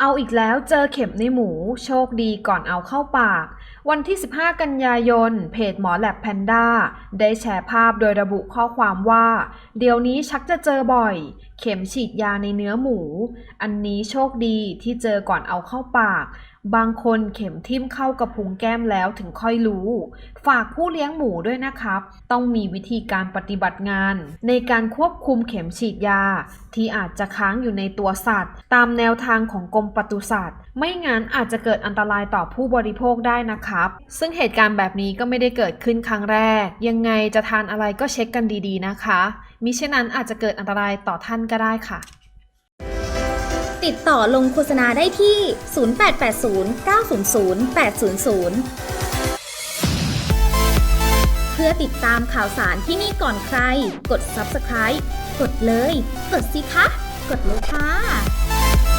เอาอีกแล้วเจอเข็มในหมู โชคดีก่อนเอาเข้าปาก วันที่ 15 กันยายน เพจหมอแลบแพนด้า ได้แชร์ภาพโดยระบุข้อความว่า เดี๋ยวนี้ชักจะเจอบ่อย เข็มฉีดยาในเนื้อหมู อันนี้โชคดีที่เจอก่อนเอาเข้าปาก บางคนเข็มทิ่มเข้ากระพุ้งแก้มแล้วถึงค่อยรู้ ฝากผู้เลี้ยงหมูด้วยนะครับ ต้องมีวิธีการปฏิบัติงาน ในการควบคุมเข็มฉีดยา ที่อาจจะค้างอยู่ในตัวสัตว์ ตามแนวทางของกรมปศุสัตว์ ไม่งั้นอาจจะเกิดอันตรายต่อผู้บริโภคได้นะครับ ซึ่งเหตุการณ์แบบนี้ก็ไม่ได้เกิดขึ้นครั้งแรก ยังไงจะทานอะไรก็เช็คกันดีๆนะคะ มิฉะนั้นอาจจะเกิดอันตรายต่อท่านก็ได้ค่ะ ติดต่อลงโฆษณาได้ที่ 0880 900 800 เพื่อติดตามข่าวสารที่นี่ก่อนใคร กด subscribe กดเลย กดสิคะ กดเลยค่ะ